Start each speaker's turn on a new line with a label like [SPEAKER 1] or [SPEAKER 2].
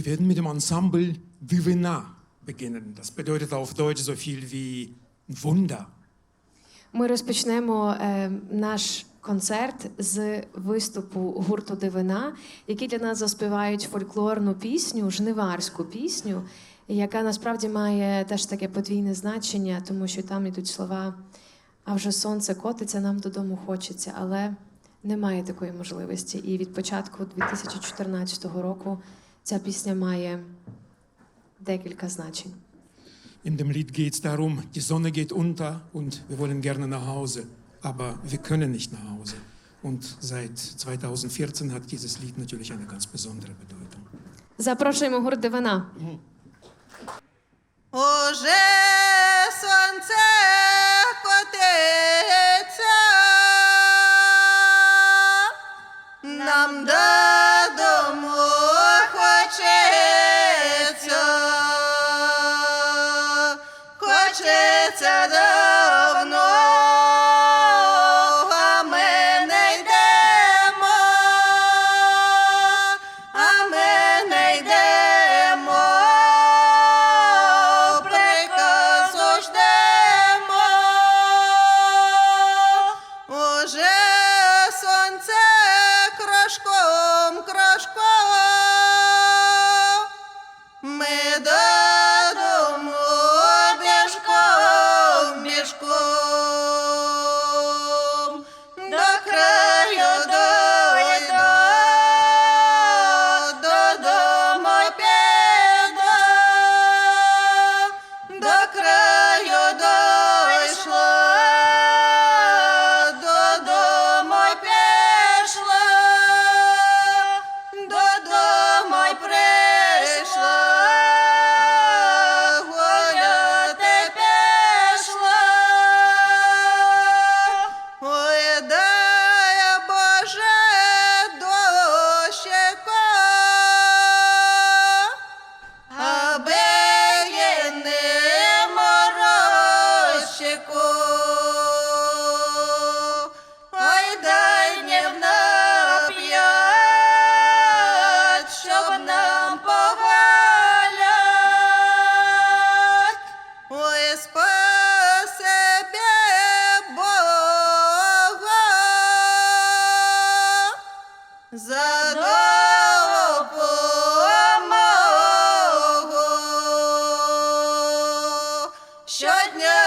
[SPEAKER 1] Wir werden mit dem Ensemble Divina beginnen. Das bedeutet auf Deutsch so viel wie Wunder.
[SPEAKER 2] Ми розпочнемо е, наш концерт з виступу гурту Дивина, які для нас заспівають фольклорну пісню, жниварську пісню, яка насправді має теж таке подвійне значення, тому що там йдуть слова. А вже сонце котиться, нам додому хочеться, але немає такої можливості. І від початку 2014 року ця пісня має декілька значень.
[SPEAKER 1] In dem Lied geht es darum, die Sonne geht unter und wir wollen gerne nach Hause, aber wir können nicht nach Hause. Und seit 2014 hat dieses Lied natürlich eine ganz besondere Bedeutung.
[SPEAKER 2] Запрошуємо гурт Дивина.
[SPEAKER 3] Уже сонце котиться, нам до to the За допомогу щодня.